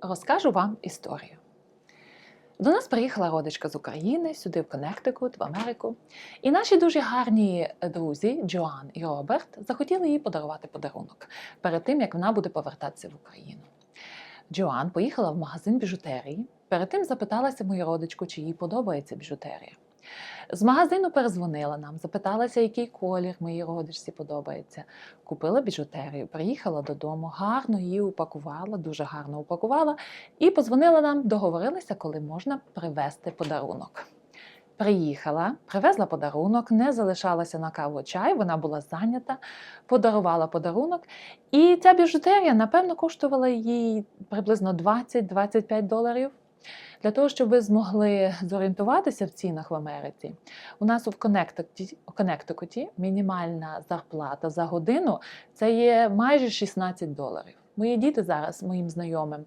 Розкажу вам історію. До нас приїхала родичка з України, сюди в Коннектикут, в Америку. І наші дуже гарні друзі Джоан і Роберт захотіли їй подарувати подарунок перед тим, як вона буде повертатися в Україну. Джоан поїхала в магазин біжутерії. Перед тим запиталася мою родичку, чи їй подобається біжутерія. З магазину перезвонила нам, запиталася, який колір моїй родичці подобається. Купила біжутерію, приїхала додому, гарно її упакувала, дуже гарно упакувала, і позвонила нам, договорилися, коли можна привезти подарунок. Приїхала, привезла подарунок, не залишалася на каву чай, вона була зайнята, подарувала подарунок. І ця біжутерія, напевно, коштувала їй приблизно 20-25 доларів. Для того, щоб ви змогли зорієнтуватися в цінах в Америці, у нас у Коннектикуті, мінімальна зарплата за годину це є майже 16 доларів. Мої діти зараз моїм знайомим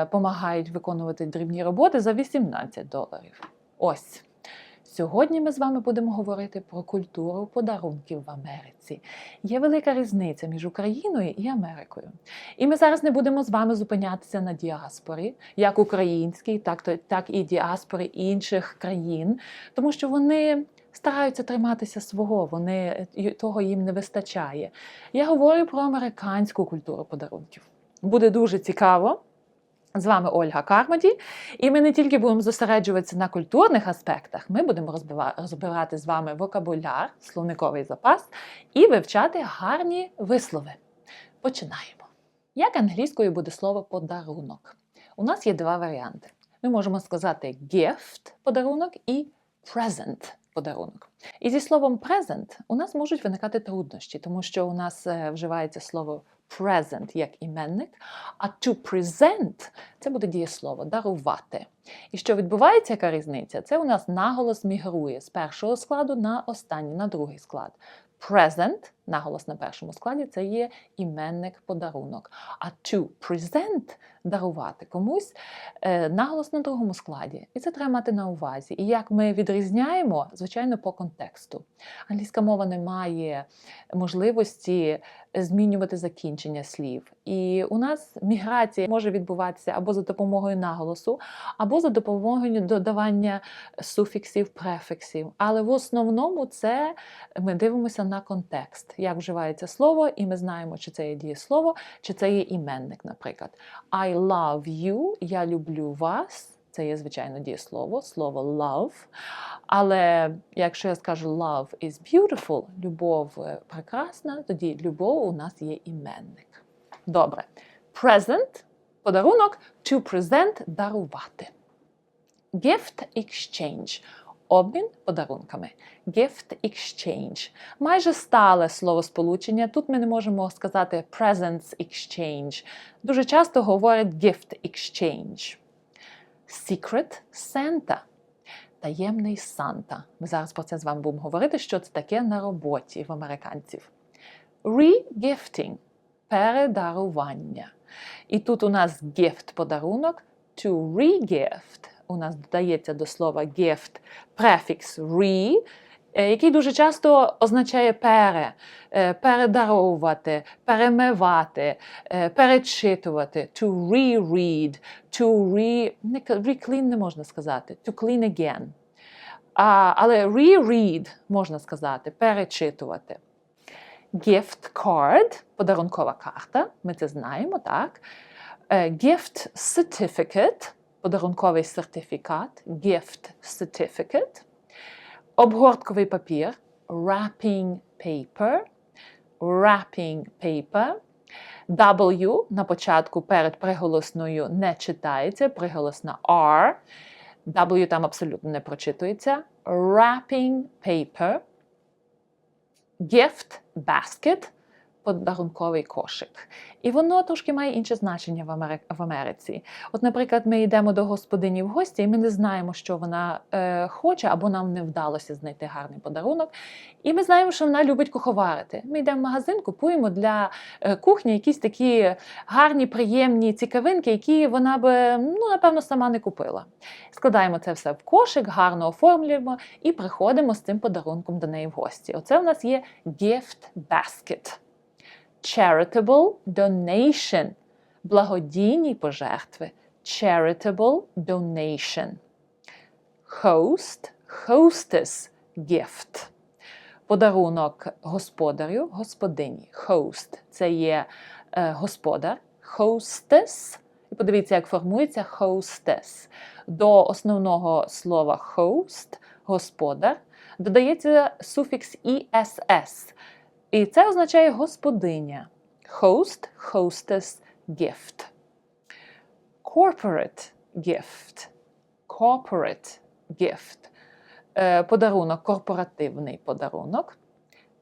допомагають виконувати дрібні роботи за 18 доларів. Ось. Сьогодні ми з вами будемо говорити про культуру подарунків в Америці. Є велика різниця між Україною і Америкою. І ми зараз не будемо з вами зупинятися на діаспорі, як українській, так, і діаспори інших країн, тому що вони стараються триматися свого, вони е, того їм не вистачає. Я говорю про американську культуру подарунків. Буде дуже цікаво. З вами Ольга Кармаді, і ми не тільки будемо зосереджуватися на культурних аспектах, ми будемо розбирати з вами вокабуляр, словниковий запас і вивчати гарні вислови. Починаємо. Як англійською буде слово подарунок? У нас є два варіанти. Ми можемо сказати gift подарунок і present подарунок. І зі словом present у нас можуть виникати труднощі, тому що у нас е, вживається слово present як іменник, а to present це буде дієслово дарувати. І що відбувається, яка різниця? Це у нас наголос мігрує з першого складу на останній, на другий склад. Present, наголос на першому складі, це є іменник подарунок. А to present дарувати комусь е, наголос на другому складі. І це треба мати на увазі. І як ми відрізняємо, звичайно, по контексту. Англійська мова не має можливості змінювати закінчення слів. І у нас міграція може відбуватися або за допомогою наголосу, або за допомогою додавання суфіксів, префіксів. Але в основному це ми дивимося на контекст, як вживається слово, і ми знаємо, чи це є дієслово, чи це є іменник, наприклад. I love you, я люблю вас. Це є, звичайно, дієслово, слово love. Але якщо я скажу love is beautiful, любов е, прекрасна, тоді любов у нас є іменник. Добре. Present подарунок, to present дарувати. Gift exchange. Обмін подарунками. Gift exchange. Майже стале словосполучення. Тут ми не можемо сказати presents exchange. Дуже часто говорять gift exchange. Secret Santa. Таємний Санта. Ми зараз про це з вами будемо говорити, що це таке на роботі в американців. Regifting передарування. І тут у нас gift подарунок. To regift у нас додається до слова gift префікс re, е, який дуже часто означає пере, е, передаровувати, перемивати, е, перечитувати, to reread, to reclean не можна сказати, to clean again. А, але reread можна сказати, перечитувати. Gift card, подарункова карта, ми це знаємо, так? Gift certificate, подарунковий сертифікат, gift certificate. Обгортковий папір, wrapping paper, wrapping paper. W на початку перед приголосною не читається, приголосна R. W там абсолютно не прочитується. Wrapping paper. Gift basket подарунковий кошик. І воно трошки має інше значення в, Амери... в Америці. От, наприклад, ми йдемо до господині в гості, і ми не знаємо, що вона е, хоче, або нам не вдалося знайти гарний подарунок. І ми знаємо, що вона любить куховарити. Ми йдемо в магазин, купуємо для е, кухні якісь такі гарні, приємні цікавинки, які вона би, ну, напевно, сама не купила. Складаємо це все в кошик, гарно оформлюємо і приходимо з цим подарунком до неї в гості. Оце в нас є gift basket. Charitable donation благодійні пожертви charitable donation. Host, hostess gift. Подарунок господарю, господині. Host це є е, господар, hostess. І подивіться, як формується hostess. До основного слова host, господар, додається суфікс «ess». І це означає господиня. Host, hostess, gift. Corporate gift. Corporate gift. Е, Подарунок, корпоративний подарунок.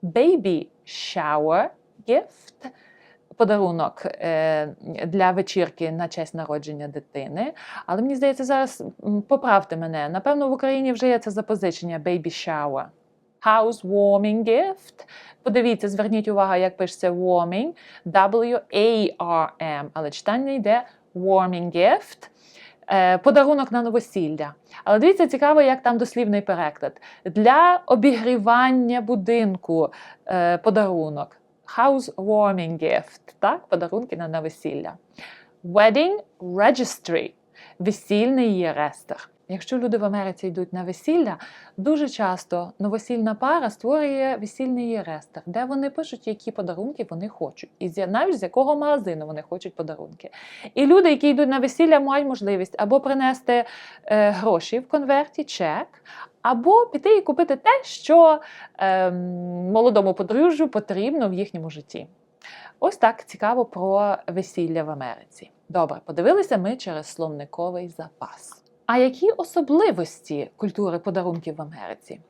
Baby shower gift. Подарунок е, для вечірки на честь народження дитини. Але мені здається, зараз поправте мене. Напевно, в Україні вже є це запозичення baby shower. Housewarming gift. Подивіться, зверніть увагу, як пишеться warming. W-A-R-M. Але читання йде warming gift. Е, Подарунок на новосілля. Але дивіться, цікаво, як там дослівний переклад. Для обігрівання будинку е, подарунок. Housewarming gift. Так, подарунки на новосілля. Wedding registry. Весільний реєстр. Якщо люди в Америці йдуть на весілля, дуже часто новосільна пара створює весільний реєстр, де вони пишуть, які подарунки вони хочуть, і навіть з якого магазину вони хочуть подарунки. І люди, які йдуть на весілля, мають можливість або принести е, гроші в конверті, чек, або піти і купити те, що е, молодому подружжю потрібно в їхньому житті. Ось так цікаво про весілля в Америці. Добре, подивилися ми через словниковий запас. А які особливості культури подарунків в Америці?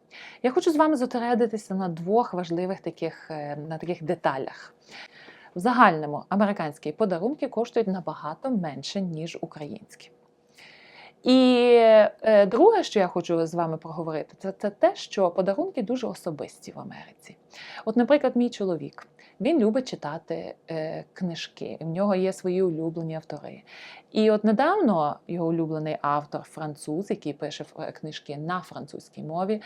Я хочу з вами зосередитися на двох важливих таких, е, на таких деталях. В загальному американські подарунки коштують набагато менше, ніж українські. І е, друге, що я хочу з вами проговорити, це, це те, що подарунки дуже особисті в Америці. От, наприклад, мій чоловік. Він любить читати е, книжки, в нього є свої улюблені автори. І от недавно його улюблений автор, француз, який пише е, книжки на французькій мові,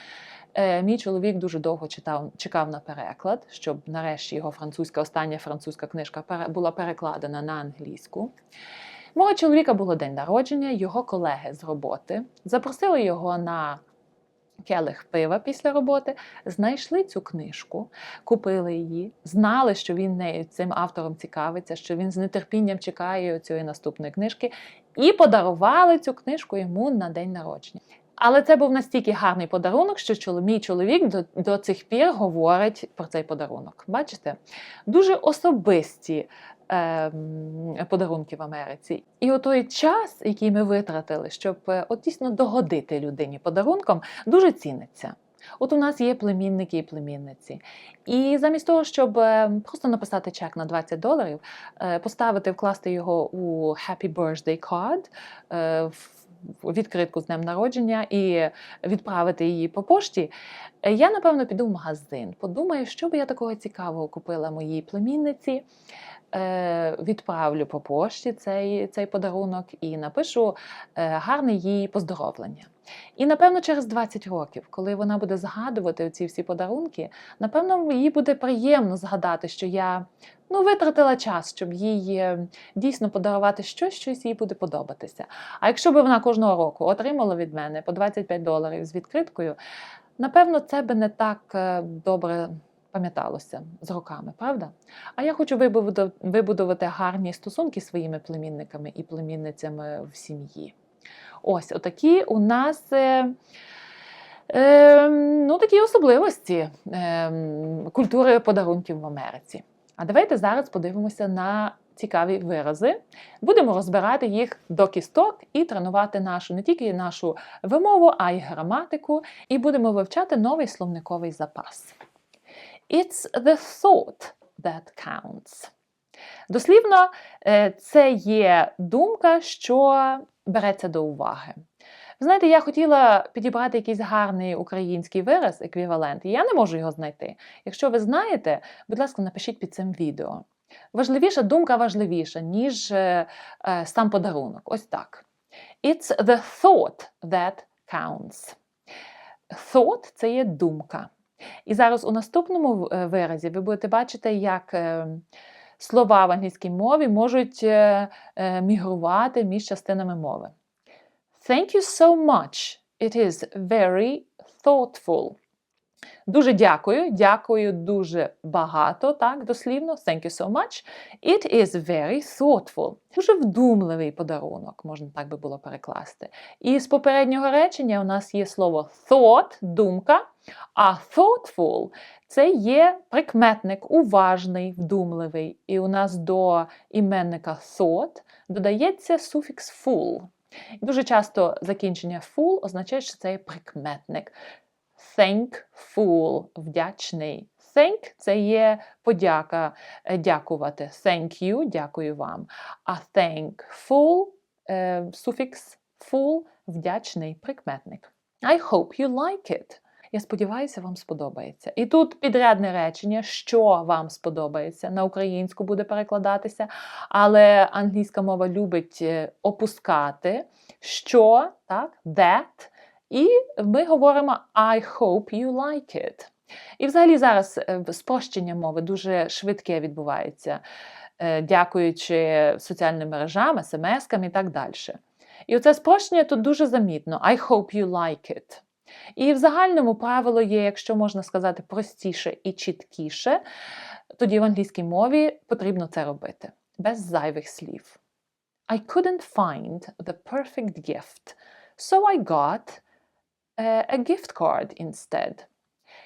е, мій чоловік дуже довго читав, чекав на переклад, щоб нарешті його французька, остання французька книжка була перекладена на англійську. Мого чоловіка було день народження, його колеги з роботи запросили його на келих пива після роботи, знайшли цю книжку, купили її, знали, що він нею цим автором цікавиться, що він з нетерпінням чекає цієї наступної книжки, і подарували цю книжку йому на день народження. Але це був настільки гарний подарунок, що мій чоловік до, до цих пір говорить про цей подарунок. Бачите? Дуже особисті подарунки в Америці. І от той час, який ми витратили, щоб е, от дійсно догодити людині подарунком, дуже ціниться. От у нас є племінники і племінниці. І замість того, щоб е, просто написати чек на 20 доларів, е, поставити, вкласти його у Happy Birthday Card, в відкритку з днем народження і відправити її по пошті, я напевно піду в магазин. Подумаю, що би я такого цікавого купила моїй племінниці. Е, Відправлю по пошті цей, цей подарунок і напишу е, гарне їй поздоровлення. І напевно через 20 років, коли вона буде згадувати ці всі подарунки, напевно, їй буде приємно згадати, що я ну, витратила час, щоб їй е, дійсно подарувати щось, щось їй буде подобатися. А якщо б вона кожного року отримала від мене по 25 доларів з відкриткою, напевно, це би не так добре пам'яталося з роками, правда? А я хочу вибудувати гарні стосунки своїми племінниками і племінницями в сім'ї. Ось отакі у нас. Е, е, ну, такі особливості е, культури подарунків в Америці. А давайте зараз подивимося на цікаві вирази. Будемо розбирати їх до кісток і тренувати нашу не тільки нашу вимову, а й граматику, і будемо вивчати новий словниковий запас. It's the thought that counts. Дослівно, е, це є думка, що береться до уваги. Знаєте, я хотіла підібрати якийсь гарний український вираз, еквівалент, і я не можу його знайти. Якщо ви знаєте, будь ласка, напишіть під цим відео. Важливіша думка важливіша, ніж е, е, сам подарунок. Ось так. It's the thought that counts. Thought – це є думка. І зараз у наступному е, виразі ви будете бачити, як е, слова в англійській мові можуть е, мігрувати між частинами мови. Thank you so much. It is very thoughtful. Дуже дякую. Дякую дуже багато, так, дослівно. Thank you so much. It is very thoughtful. Дуже вдумливий подарунок, можна так би було перекласти. І з попереднього речення у нас є слово thought, думка, а thoughtful це є прикметник, уважний, вдумливий. І у нас до іменника thought додається суфікс full. Дуже часто закінчення full означає, що це є прикметник. Thankful – вдячний. Thank – це є подяка, е, дякувати. Thank you – дякую вам. А thankful е, суфікс full – вдячний прикметник. I hope you like it. Я сподіваюся, вам сподобається. І тут підрядне речення, що вам сподобається. На українську буде перекладатися, але англійська мова любить е, опускати що, так, that. І ми говоримо I hope you like it. І взагалі зараз е, спрощення мови дуже швидке відбувається, е, дякуючи соціальним мережам, смс-кам і так далі. І оце спрощення тут дуже замітно. I hope you like it. І в загальному правило є, якщо можна сказати простіше і чіткіше, тоді в англійській мові потрібно це робити без зайвих слів. I couldn't find the perfect gift, so I got a gift card instead.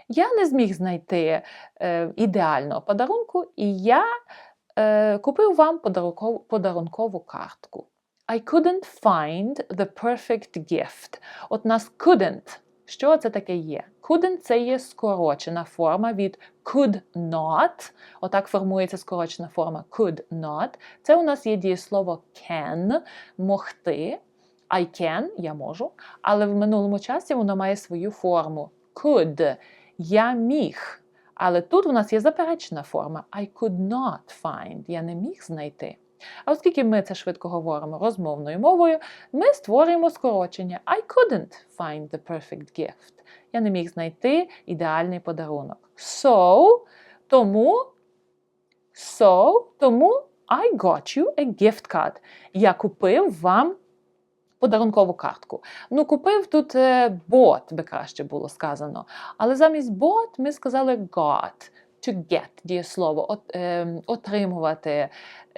Я не зміг знайти е, ідеального подарунку, і я е, купив вам подарункову картку. I couldn't find the perfect gift. От нас couldn't. Що це таке є? Couldn't – це є скорочена форма від could not. Отак формується скорочена форма could not. Це у нас є дієслово can могти. I can я можу, але в минулому часі воно має свою форму. Could я міг. Але тут у нас є заперечена форма I could not find. Я не міг знайти. А оскільки ми це швидко говоримо розмовною мовою, ми створюємо скорочення I couldn't find the perfect gift. Я не міг знайти ідеальний подарунок. So, тому, so, тому I got you a gift card. Я купив вам подарункову картку. Ну, купив тут bought, би краще було сказано. Але замість bought ми сказали got. To get дієслово от, е, отримувати,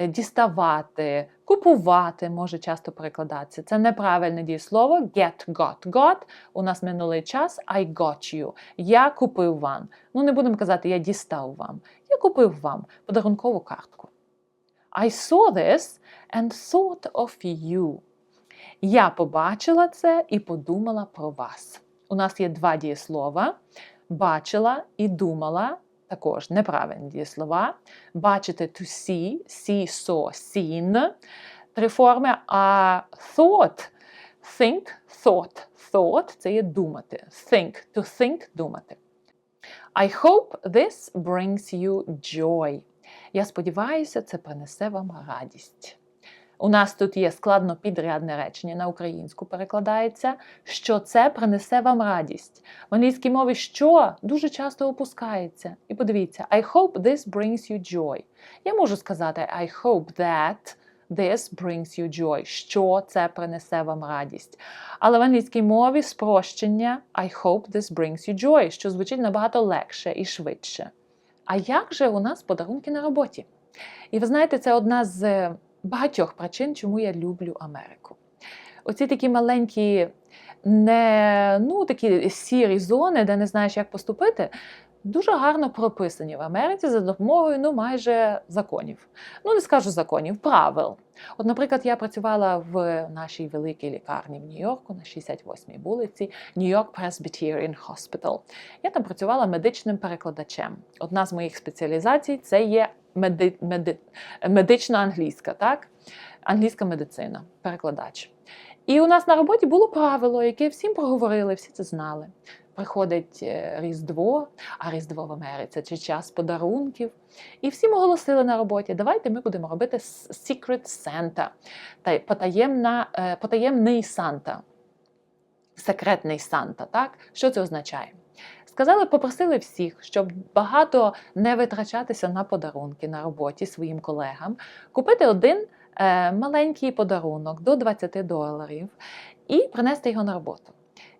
діставати, купувати може часто перекладатися. Це неправильне дієслово. Get, got, got. У нас минулий час I got you. Я купив вам. Ну, не будемо казати, я дістав вам. Я купив вам подарункову картку. I saw this and thought of you. Я побачила це і подумала про вас. У нас є два дієслова: бачила і думала. Також неправильні дієслова. Бачити to see, see, saw, seen. Три форми. А thought, think, thought. Thought це є думати. Think, to think думати. I hope this brings you joy. Я сподіваюся, це принесе вам радість. У нас тут є складно підрядне речення на українську перекладається, що це принесе вам радість. В англійській мові що дуже часто опускається. І подивіться, I hope this brings you joy. Я можу сказати I hope that this brings you joy, що це принесе вам радість. Але в англійській мові спрощення I hope this brings you joy, що звучить набагато легше і швидше. А як же у нас подарунки на роботі? І ви знаєте, це одна з багатьох причин, чому я люблю Америку. Оці такі маленькі, не ну такі сірі зони, де не знаєш, як поступити. Дуже гарно прописані в Америці за допомогою ну, майже законів. Ну, не скажу законів, правил. От, наприклад, я працювала в нашій великій лікарні в Нью-Йорку на 68-й вулиці York Presbyterian Hospital. Я там працювала медичним перекладачем. Одна з моїх спеціалізацій це є меди, меди, медична англійська, так? англійська медицина, перекладач. І у нас на роботі було правило, яке всім проговорили, всі це знали. Приходить е, Різдво, а Різдво в Америці це час подарунків. І всім оголосили на роботі, давайте ми будемо робити Secret Santa, потаємна, е, потаємний Санта. Секретний Санта. так? Що це означає? Сказали, попросили всіх, щоб багато не витрачатися на подарунки на роботі своїм колегам, купити один е, маленький подарунок до 20 доларів і принести його на роботу.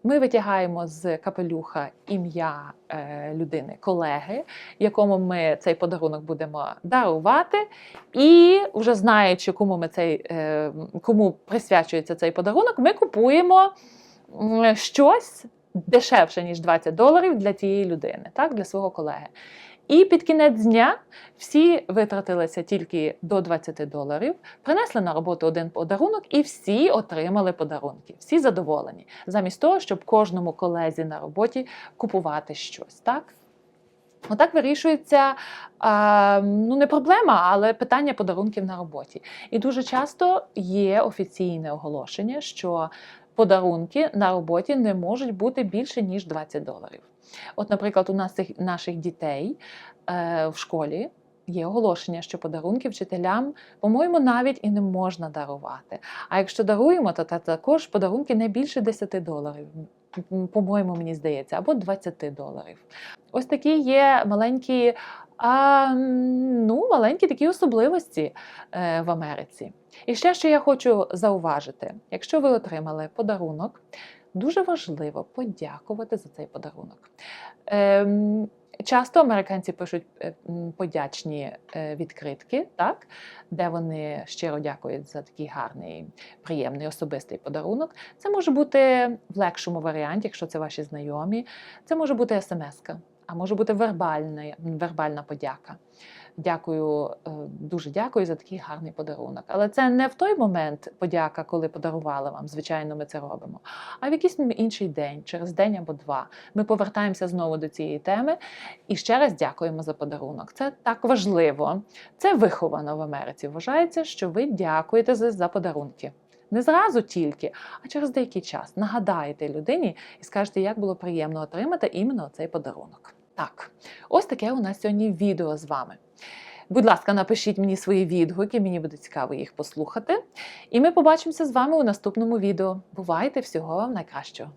Ми витягаємо з капелюха ім'я е, людини, колеги, якому ми цей подарунок будемо дарувати, і вже знаючи, кому ми цей е, кому присвячується цей подарунок, ми купуємо щось дешевше ніж 20 доларів для тієї людини, так, для свого колеги. І під кінець дня всі витратилися тільки до 20 доларів, принесли на роботу один подарунок, і всі отримали подарунки, всі задоволені, замість того, щоб кожному колезі на роботі купувати щось. Так? Отак вирішується а, ну не проблема, але питання подарунків на роботі. І дуже часто є офіційне оголошення, що подарунки на роботі не можуть бути більше ніж 20 доларів. От, наприклад, у нас наших дітей е, в школі. Є оголошення, що подарунки вчителям, по-моєму, навіть і не можна дарувати. А якщо даруємо, то та- також подарунки не більше 10 доларів. По-моєму, мені здається, або 20 доларів. Ось такі є маленькі, а, ну, маленькі такі особливості е, в Америці. І ще що я хочу зауважити: якщо ви отримали подарунок, дуже важливо подякувати за цей подарунок. Ем, Часто американці пишуть е, подячні е, відкритки, так, де вони щиро дякують за такий гарний, приємний особистий подарунок. Це може бути в легшому варіанті, якщо це ваші знайомі. Це може бути смс-ка, а може бути вербальна, вербальна подяка. Дякую, е, дуже дякую за такий гарний подарунок. Але це не в той момент подяка, коли подарували вам. Звичайно, ми це робимо. А в якийсь інший день, через день або два, ми повертаємося знову до цієї теми і ще раз дякуємо за подарунок. Це так важливо. Це виховано в Америці. Вважається, що ви дякуєте за, подарунки. Не зразу тільки, а через деякий час нагадаєте людині і скажете, як було приємно отримати іменно цей подарунок. Так, ось таке у нас сьогодні відео з вами. Будь ласка, напишіть мені свої відгуки, мені буде цікаво їх послухати. І ми побачимося з вами у наступному відео. Бувайте всього вам найкращого!